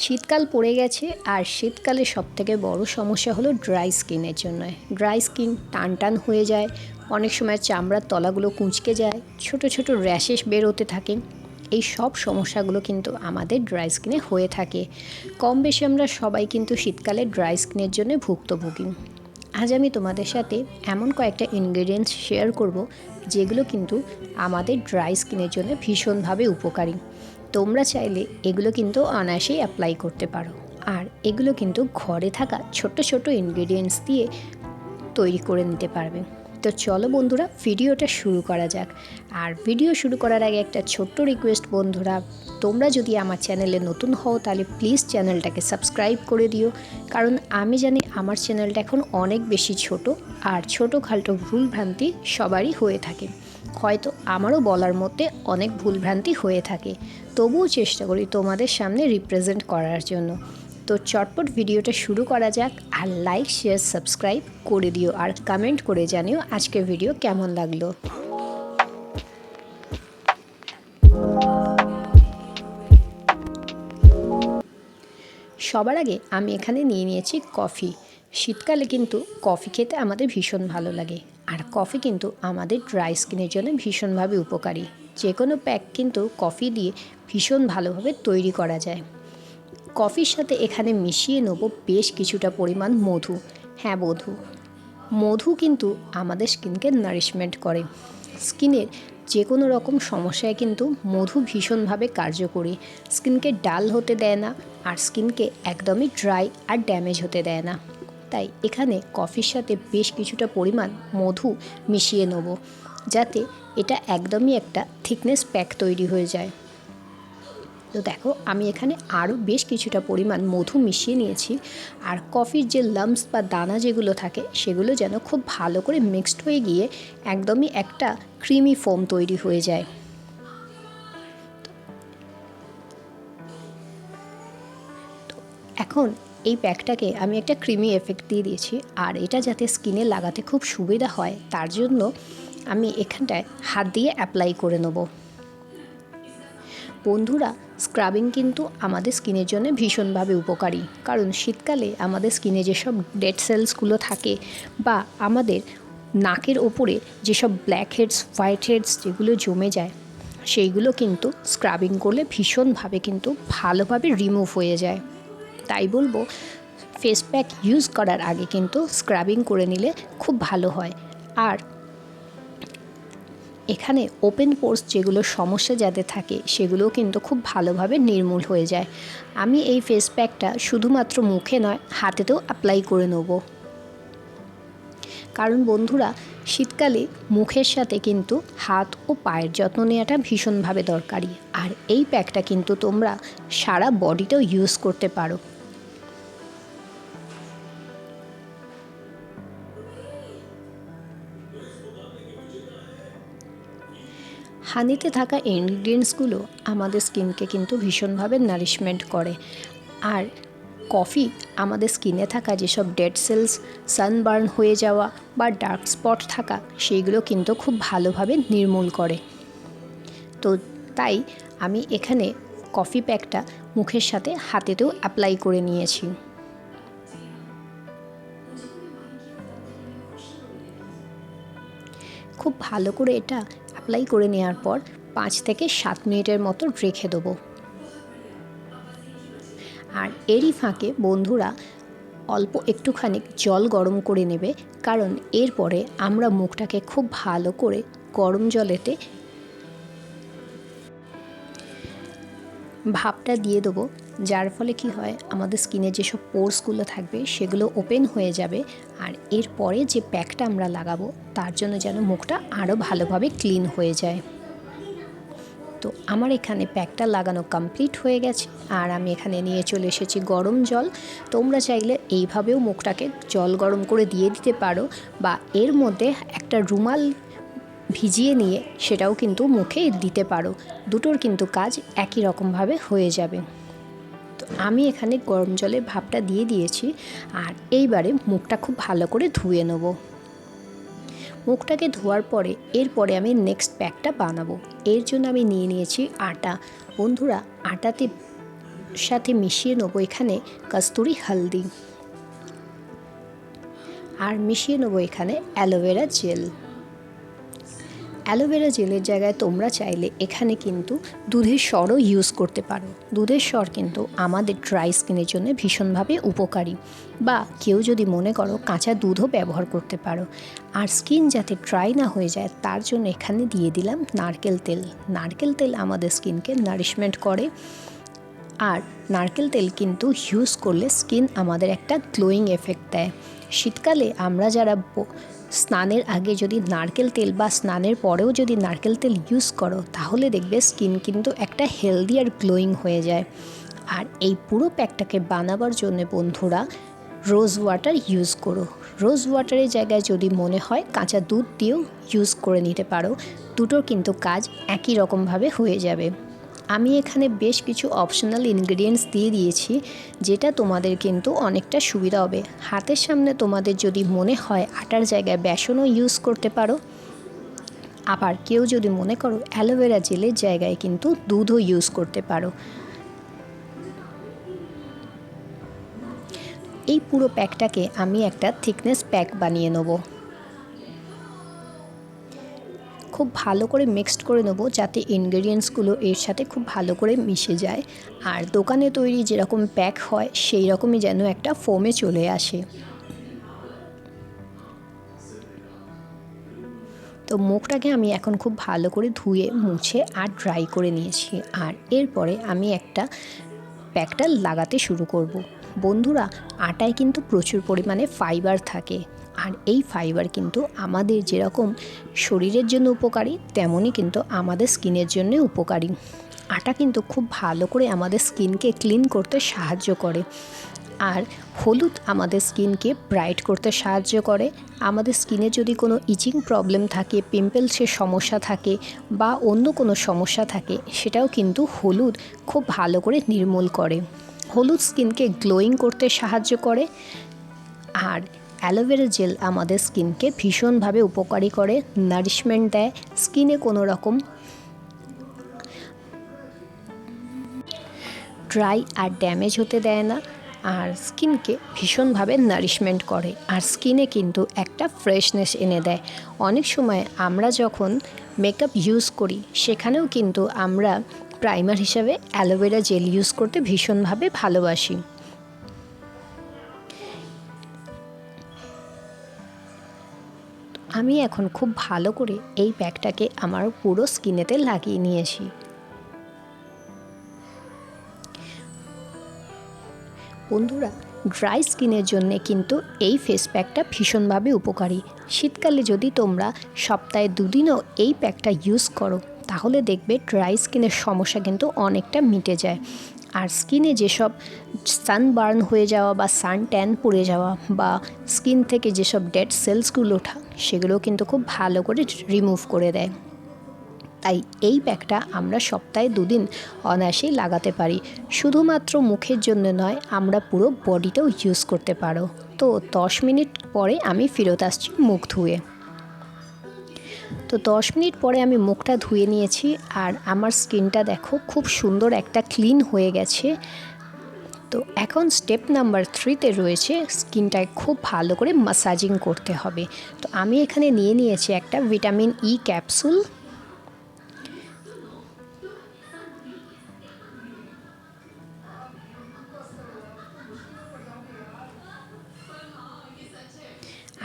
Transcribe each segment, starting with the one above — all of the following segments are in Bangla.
শীতকাল পড়ে গেছে আর শীতকালে সবথেকে বড় সমস্যা হলো ড্রাই স্কিনের জন্য। ড্রাই স্কিন টান টান হয়ে যায়, অনেক সময় চামড়ার তলাগুলো কুঁচকে যায়, ছোট ছোট র্যাশেস বেরোতে থাকে। এই সব সমস্যাগুলো কিন্তু আমাদের ড্রাই স্কিনে হয়ে থাকে। কম বেশি আমরা সবাই কিন্তু শীতকালে ড্রাই স্কিনের জন্য ভুক্তভোগী। আজ আমি তোমাদের সাথে এমন কয়েকটা ইনগ্রেডিয়েন্টস শেয়ার করব, যেগুলো কিন্তু আমাদের ড্রাই স্কিনের জন্য ভীষণভাবে উপকারী। তোমরা চাইলে এগুলো কিন্তু অনায়াসেই অ্যাপ্লাই করতে পারো। আর এগুলো কিন্তু ঘরে থাকা ছোট ছোট ইনগ্রেডিয়েন্টস দিয়ে তৈরি করে নিতে পারবে। তো চলো বন্ধুরা ভিডিওটা শুরু করা যাক। আর ভিডিও শুরু করার আগে একটা ছোট্ট রিকোয়েস্ট বন্ধুরা, তোমরা যদি আমার চ্যানেলে নতুন হও, তাহলে প্লিজ চ্যানেলটাকে সাবস্ক্রাইব করে দিও। কারণ আমি জানি আমার চ্যানেলটা এখন অনেক বেশি ছোট, আর ছোটো খাটো ভুলভ্রান্তি সবারই হয়ে থাকে। হয়তো আমারও বলার মধ্যে অনেক ভুলভ্রান্তি হয়ে থাকে। তবুও চেষ্টা করি তোমাদের সামনে রিপ্রেজেন্ট করার জন্য। তো চটপট ভিডিওটা শুরু করা যাক আর লাইক শেয়ার সাবস্ক্রাইব করে দিও আর কমেন্ট করে জানিও আজকের ভিডিও কেমন লাগল। সবার আগে আমি এখানে নিয়ে নিয়েছি কফি শীতকালে কিন্তু কফি খেতে আমাদের ভীষণ ভালো লাগে। আর কফি কিন্তু আমাদের ড্রাই স্কিনের জন্য ভীষণভাবে উপকারী। যে কোনো প্যাক কিন্তু কফি দিয়ে ভীষণ ভালোভাবে তৈরি করা যায়। কফির সাথে এখানে মিশিয়ে নেব বেশ কিছুটা পরিমাণ মধু। হ্যাঁ মধু। মধু কিন্তু আমাদের স্কিনকে নারিশমেন্ট করে। স্কিনের যে কোনো রকম সমস্যায় কিন্তু মধু ভীষণভাবে কার্যকরী। স্কিনকে ডাল হতে দেয় না আর স্কিনকে একদমই ড্রাই আর ড্যামেজ হতে দেয় না। তাই এখানে কফির সাথে বেশ কিছুটা পরিমাণ মধু মিশিয়ে নেব, যাতে এটা একদমই একটা থিকনেস প্যাক তৈরি হয়ে যায়। তো দেখো, আমি এখানে আরও বেশ কিছুটা পরিমাণ মধু মিশিয়ে নিয়েছি, আর কফির যে লাম্পস বা দানা যেগুলো থাকে, সেগুলো যেন খুব ভালো করে মিক্সড হয়ে গিয়ে একদমই একটা ক্রিমি ফোম তৈরি হয়ে যায়। এখন এই প্যাকটাকে আমি একটা ক্রিমি এফেক্ট দিয়ে দিয়েছি আর এটা যাতে স্কিনে লাগাতে খুব সুবিধা হয়, তার জন্য আমি এখানটায় হাত দিয়ে অ্যাপ্লাই করে নেব। বন্ধুরা, স্ক্রাবিং কিন্তু আমাদের স্কিনের জন্য ভীষণভাবে উপকারী, কারণ শীতকালে আমাদের স্কিনে যেসব ডেড সেলসগুলো থাকে বা আমাদের নাকের ওপরে যেসব ব্ল্যাক হেডস, হোয়াইট হেডস যেগুলো জমে যায়, সেইগুলো কিন্তু স্ক্রাবিং করলে ভীষণভাবে কিন্তু ভালোভাবে রিমুভ হয়ে যায়। তাই বলব ফেস প্যাক ইউজ করার আগে কিন্তু স্ক্রাবিং করে নিলে খুব ভালো হয়। আর এখানে ওপেন পোর্স যেগুলো সমস্যা যাতে থাকে সেগুলো কিন্তু খুব ভালোভাবে নির্মূল হয়ে যায়। আমি এই ফেস প্যাকটা শুধুমাত্র মুখে নয়, হাতেতেও অ্যাপ্লাই করে নেব। কারণ বন্ধুরা, শীতকালে মুখের সাথে কিন্তু হাত ও পায়ের যত্ন নেওয়াটা ভীষণভাবে দরকারি। আর এই প্যাকটা কিন্তু তোমরা সারা বডিতেও ইউজ করতে পারো। হানিতে থাকা ইনগ্রিডিয়েন্টসগুলো আমাদের স্কিনকে কিন্তু ভীষণভাবে নারিশমেন্ট করে। আর কফি আমাদের স্কিনে থাকা যেসব ডেড সেলস সানবার্ন হয়ে যাওয়া বা ডার্ক স্পট থাকা, সেইগুলো কিন্তু খুব ভালোভাবে নির্মূল করে। তো তাই আমি এখানে কফি প্যাকটা মুখের সাথে হাতেতেও অ্যাপ্লাই করে নিয়েছি। খুব ভালো করে এটা অ্যাপ্লাই করে নেওয়ার পর পাঁচ থেকে সাত মিনিটের মতো রেখে দেবো। আর এরই ফাঁকে বন্ধুরা অল্প একটুখানি জল গরম করে নেবে, কারণ এরপরে আমরা মুখটাকে খুব ভালো করে গরম জলেতে ভাপটা দিয়ে দেবো, যার ফলে কি হয়, আমাদের স্কিনে যেসব পোর্সগুলো থাকবে, সেগুলো ওপেন হয়ে যাবে, আর এরপরে যে প্যাকটা আমরা লাগাবো, তার জন্য যেন মুখটা আরও ভালোভাবে ক্লিন হয়ে যায়। তো আমার এখানে প্যাকটা লাগানো কমপ্লিট হয়ে গেছে, আর আমি এখানে নিয়ে চলে এসেছি গরম জল। তোমরা চাইলে এইভাবেও মুখটাকে জল গরম করে দিয়ে দিতে পারো, বা এর মধ্যে একটা রুমাল ভিজিয়ে নিয়ে সেটাও কিন্তু মুখে দিতে পারো। দুটোর কিন্তু কাজ একই রকমভাবে হয়ে যাবে। তো আমি এখানে গরম জলে ভাপটা দিয়ে দিয়েছি আর এইবারে মুখটা খুব ভালো করে ধুয়ে নেব। মুখটাকে ধোয়ার পরে এরপরে আমি নেক্সট প্যাকটা বানাবো। এর জন্য আমি নিয়ে নিয়েছি আটা। বন্ধুরা, আটাতে সাথে মিশিয়ে নেব এখানে কস্তুরি হালদি। আর মিশিয়ে নেব এখানে অ্যালোভেরা জেল। অ্যালোভেরা জেলের জায়গায় তোমরা চাইলে এখানে কিন্তু দুধের স্বরও ইউজ করতে পারো। দুধের স্বর কিন্তু আমাদের ড্রাই স্কিনের জন্য ভীষণভাবে উপকারী। বা কেউ যদি মনে করো কাঁচা দুধও ব্যবহার করতে পারো, আর স্কিন যাতে ড্রাই না হয়ে যায়, তার জন্য এখানে দিয়ে দিলাম নারকেল তেল। নারকেল তেল আমাদের স্কিনকে নারিশমেন্ট করে। আর নারকেল তেল কিন্তু ইউজ করলে স্কিন আমাদের একটা গ্লোয়িং এফেক্ট দেয়। শীতকালে আমরা যারা স্নানের আগে যদি নারকেল তেল বা স্নানের পরেও যদি নারকেল তেল ইউজ করো, তাহলে দেখবে স্কিন কিন্তু একটা হেলদি আর গ্লোয়িং হয়ে যায়। আর এই পুরো প্যাকটাকে বানাবার জন্য বন্ধুরা রোজ ওয়াটার ইউজ করো। রোজ ওয়াটারের জায়গায় যদি মনে হয় কাঁচা দুধ দিয়েও ইউজ করে নিতে পারো, দুটোর কিন্তু কাজ একই রকমভাবে হয়ে যাবে। আমি এখানে বেশ কিছু অপশনাল ইনগ্রিডিয়েন্টস দিয়ে দিয়েছি, যেটা তোমাদের কিন্তু অনেকটা সুবিধা হবে। হাতের সামনে তোমাদের যদি মনে হয় আটার জায়গায় বেসনও ইউজ করতে পারো, আবার কেউ যদি মনে করো অ্যালোভেরা জেলের জায়গায় কিন্তু দুধও ইউজ করতে পারো। এই পুরো প্যাকটাকে আমি একটা থিকনেস প্যাক বানিয়ে নেব। খুব ভালো করে মিক্সড করে নেব যাতে ইনগ্রেডিয়েন্টসগুলো এর সাথে খুব ভালো করে মিশে যায়। আর দোকানে তৈরি যেরকম প্যাক হয় সেই রকমই যেন একটা ফোমে চলে আসে। তো মুখটাকে আমি এখন খুব ভালো করে ধুয়ে, মুছে আর ড্রাই করে নিয়েছি। আর এরপরে আমি একটা প্যাকটা লাগাতে শুরু করব। বন্ধুরা, আটায় কিন্তু প্রচুর পরিমাণে ফাইবার থাকে। আর এই ফাইবার কিন্তু আমাদের যেরকম শরীরের জন্য উপকারী তেমনই কিন্তু আমাদের স্কিনের জন্য উপকারী। আটা কিন্তু খুব ভালো করে আমাদের স্কিনকে ক্লিন করতে সাহায্য করে। আর হলুদ আমাদের স্কিনকে ব্রাইট করতে সাহায্য করে। আমাদের স্কিনে যদি কোনো ইচিং প্রবলেম থাকে পিম্পলসের সমস্যা থাকে বা অন্য কোনো সমস্যা থাকে, সেটাও কিন্তু হলুদ খুব ভালো করে নির্মূল করে। হলুদ স্কিনকে গ্লোয়িং করতে সাহায্য করে। আর অ্যালোভেরা জেল আমাদের স্কিনকে ভীষণভাবে উপকারী করে নারিশমেন্ট দেয়, স্কিনে কোনো রকম ড্রাই আর ড্যামেজ হতে দেয় না, আর স্কিনকে ভীষণভাবে নারিশমেন্ট করে, আর স্কিনে কিন্তু একটা ফ্রেশনেস এনে দেয়। অনেক সময় আমরা যখন মেকআপ ইউজ করি, সেখানেও কিন্তু আমরা প্রাইমার হিসাবে অ্যালোভেরা জেল ইউজ করতে ভীষণভাবে ভালোবাসি। আমি এখন খুব ভালো করে এই প্যাকটাকে আমার পুরো স্কিনেতে লাগিয়ে নিয়েছি। বন্ধুরা, ড্রাই স্কিনের জন্যে কিন্তু এই ফেস প্যাকটা ভীষণভাবে উপকারী। শীতকালে যদি তোমরা সপ্তাহে দুদিনও এই প্যাকটা ইউজ করো, তাহলে দেখবে ড্রাই স্কিনের সমস্যা কিন্তু অনেকটা মিটে যায়। আর স্কিনে যেসব সানবার্ন হয়ে যাওয়া বা সান ট্যান পড়ে যাওয়া বা স্কিন থেকে যেসব ডেড সেলসগুলো ওঠা, সেগুলো কিন্তু খুব ভালো করে রিমুভ করে দেয়। তাই এই প্যাকটা আমরা সপ্তাহে দুদিন অনায়াসেই লাগাতে পারি। শুধুমাত্র মুখের জন্য নয়, আমরা পুরো বডিতেও ইউজ করতে পারো। তো দশ মিনিট পরে আমি ফেরত আসছি মুখ ধুয়ে। তো দশ মিনিট পরে আমি মুখটা ধুয়ে নিয়েছি আর আমার স্কিনটা দেখো খুব সুন্দর একটা ক্লিন হয়ে গেছে। তো এখন স্টেপ নাম্বার থ্রিতে রয়েছে স্কিনটায় খুব ভালো করে মাসাজিং করতে হবে। তো আমি এখানে নিয়ে নিয়েছি একটা ভিটামিন ই ক্যাপসুল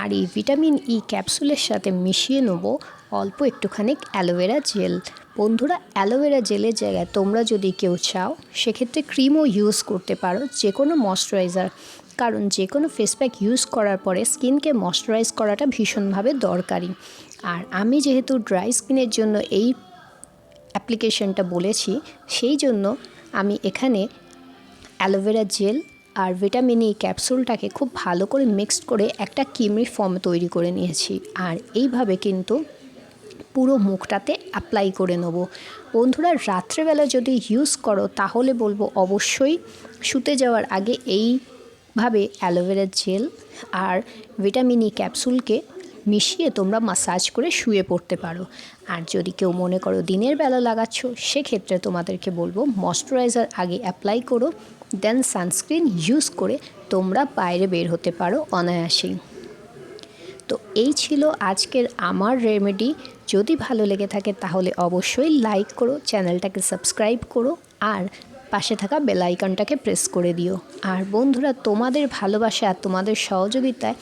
আর এই ভিটামিন ই ক্যাপসুলের সাথে মিশিয়ে নেব। অল্প একটুখানি অ্যালোভেরা জেল। বন্ধুরা, অ্যালোভেরা জেলের জায়গায় তোমরা যদি কেউ চাও, সেক্ষেত্রে ক্রিমও ইউজ করতে পারো যে কোনো ময়শ্চারাইজার। কারণ যে কোনো ফেস প্যাক ইউজ করার পরে স্কিনকে ময়শ্চারাইজ করাটা ভীষণভাবে দরকারি। আর আমি যেহেতু ড্রাই স্কিনের জন্য এই অ্যাপ্লিকেশনটা বলেছি, সেই জন্য আমি এখানে অ্যালোভেরা জেল আর ভিটামিন ই ক্যাপসুলটাকে খুব ভালো করে মিক্সড করে একটা কিমরি ফর্ম তৈরি করে নিয়েছি। আর এইভাবে কিন্তু পুরো মুখটাতে অ্যাপ্লাই করে নেব। বন্ধুরা, রাত্রেবেলা যদি ইউজ করো, তাহলে বলব অবশ্যই শুতে যাওয়ার আগে এইভাবে অ্যালোভেরার জেল আর ভিটামিন ই ক্যাপসুলকে মিশিয়ে তোমরা মাসাজ করে শুয়ে পড়তে পারো। আর যদি কেউ মনে করো দিনের বেলা লাগাচ্ছ, সেক্ষেত্রে তোমাদেরকে বলব ময়শ্চারাইজার আগে অ্যাপ্লাই করো দেন সানস্ক্রিন ইউজ করে তোমরা বাইরে বের হতে পারো অনায়াসেই। তো এই ছিল আজকের আমার রেমেডি যদি ভালো লেগে থাকে তাহলে অবশ্যই লাইক করো চ্যানেলটাকে সাবস্ক্রাইব করো, আর পাশে থাকা বেল আইকনটাকে প্রেস করে দিও। আর বন্ধুরা, তোমাদের ভালোবাসা আর তোমাদের সহযোগিতায়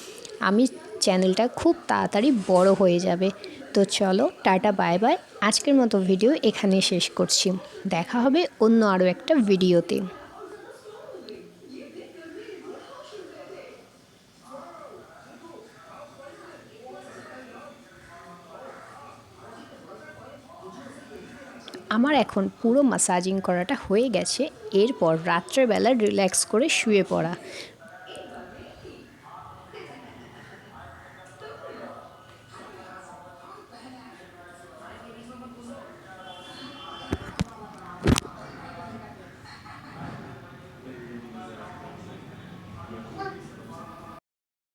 আমি চ্যানেলটা খুব তাড়াতাড়ি বড় হয়ে যাবে। তো চলো, টাটা বাই বাই আজকের মতো ভিডিও এখানে শেষ করছি। দেখা হবে অন্য আরও একটা ভিডিওতে আমার এখন পুরো মাসাজিং করাটা হয়ে গেছে। এরপর রাত্রেবেলা রিল্যাক্স করে শুয়ে পড়া।